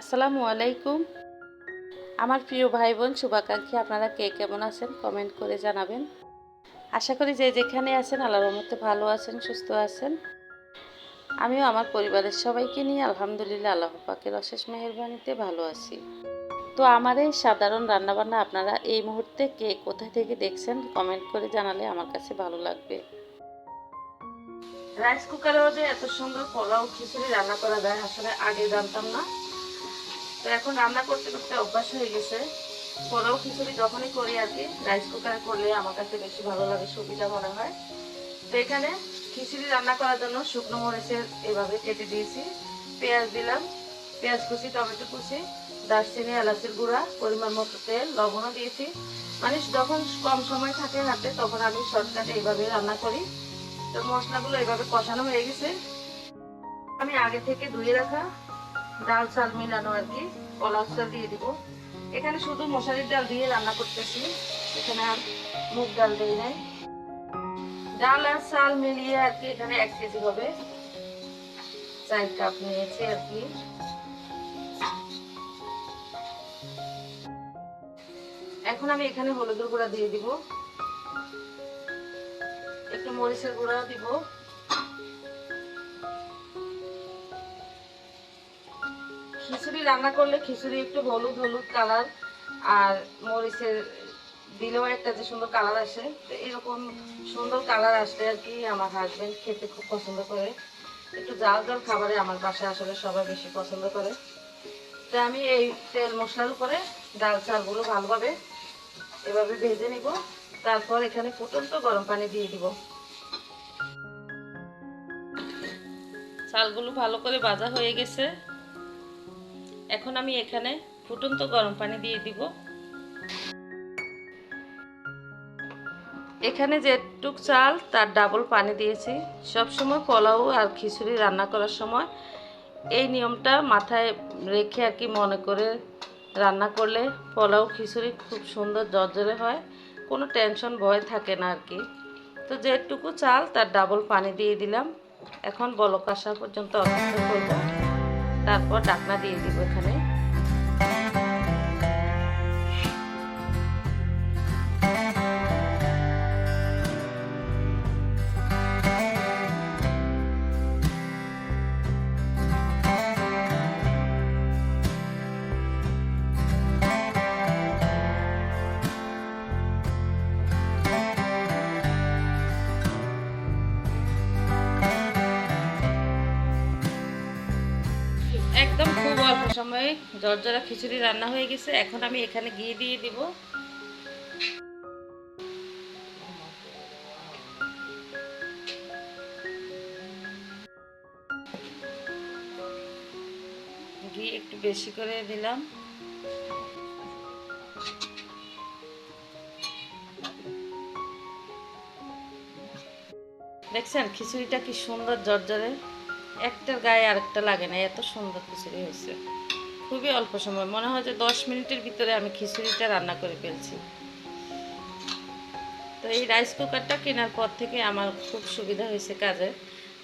আসসালামু আলাইকুম। আমার প্রিয় ভাই বোন শুভাকাঙ্ক্ষী, আপনারা কে কেমন আছেন? কমেন্ট করে জানাবেন। আশা করি যে যেখানে আছেন, আল্লাহর রহমতে ভালো আছেন, সুস্থ আছেন। আমিও আমার পরিবারের সবাইকে নিয়ে আলহামদুলিল্লাহ আল্লাহ পাকের অশেষ মেহরবানিতে ভালো আছি। তো আমার এই সাধারণ রান্নাবান্না আপনারা এই মুহূর্তে কে কোথায় থেকে দেখছেন, কমেন্ট করে জানালে আমার কাছে ভালো লাগবে। রাইস কুকারেও যে এত সুন্দর পোলাও খিচুড়ি রান্না করা যায়, আসলে আগে জানতাম না। তো এখন রান্না করতে করতে অভ্যাস হয়ে গেছে। পোলাও খিচুড়ি যখনই করি আর কি রাইস কুকারে করলে আমার কাছে বেশি ভালো লাগে, সুবিধা মনে হয়। তো এখানে খিচুড়ি রান্না করার জন্য শুকনো মরিচের এভাবে কেটে দিয়েছি, পেঁয়াজ দিলাম, পেঁয়াজ কুচি, টমেটো কুচি, দারচিনি, এলাচের গুঁড়া, পরিমাণ মতো তেল, লবণও দিয়েছি। মানে যখন কম সময় থাকে হাতে, তখন আমি শর্টকাটে এইভাবে রান্না করি। তো মশলাগুলো এইভাবে কষানো হয়ে গেছে। আমি আগে থেকে ধুয়ে রাখা ডাল চাল মিলানো আর কি কলার চাল দিয়ে দিব। এখানে শুধু মশারির ডাল দিয়ে রান্না করতেছি, এখানে আর মুগ ডাল দিই নাই। ডাল আর চাল মিলিয়ে আর কি এখানে এক কেজি হবে। চার কাপ নিয়েছি আর কি। এখন আমি এখানে হলুদের গুঁড়া দিয়ে দিব। একটু মরিচের গুঁড়া দিব। খিচুড়ি রান্না করলে খিচুড়ি একটু হলুদ হলুদ কালার, আর মরিচের দিলেও একটা যে সুন্দর কালার আসে, তো এরকম সুন্দর কালার আসলে আর কি আমার হাজবেন্ড খেতে খুব পছন্দ করে। একটু জাল জাল খাবারে আমার বাসায় আসলে সবাই বেশি পছন্দ করে। তো আমি এই তেল মশলার উপরে ডাল চালগুলো ভালোভাবে এভাবে ভেজে নিব, তারপর এখানে ফুটন্ত গরম পানি দিয়ে দিব। চালগুলো ভালো করে ভাজা হয়ে গেছে। এখন আমি এখানে ফুটন্ত গরম পানি দিয়ে দিব। এখানে যেটুক চাল, তার ডাবল পানি দিয়েছি। সবসময় পোলাও আর খিচুড়ি রান্না করার সময় এই নিয়মটা মাথায় রেখে আর কি মনে করে রান্না করলে পোলাও, খিচুড়ি খুব সুন্দর জর্জরে হয়। কোনো টেনশন ভয় থাকে না আর কি। তো যেটুকু চাল, তার ডাবল পানি দিয়ে দিলাম। এখন বলক আসা পর্যন্ত অপেক্ষা করব। তারপর ডাকনা দিয়ে দিব এখানে। সময়ে জর্জরা খিচুড়ি রান্না হয়ে গেছে, এখন আমি এখানে ঘি দিয়ে দিব। ঘি একটু বেশি করে দিলাম। দেখছেন খিচুড়িটা কি সুন্দর জর্জরে, একটার গায়ে আরেকটা লাগে না, এত সুন্দর খিচুড়ি হয়েছে। খুবই অল্প সময়। মনে হয় যে দশ মিনিটের ভিতরে আমি খিচুড়িটা রান্না করে ফেলছি। তো এই রাইস কুকারটা কেনার পর থেকে আমার খুব সুবিধা হয়েছে কাজে।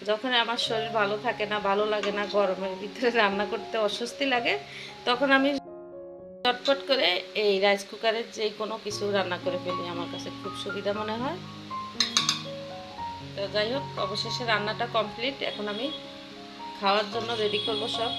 যখন আমার শরীর ভালো থাকে না, ভালো লাগে না, গরমের ভিতরে রান্না করতে অস্বস্তি লাগে, তখন আমি চটপট করে এই রাইস কুকারের যে কোনো কিছু রান্না করে ফেলি আমার কাছে। খুব সুবিধা মনে হয়। তো যাই হোক, অবশেষে রান্নাটা কমপ্লিট এখন আমি খাওয়ার জন্য রেডি করব সব।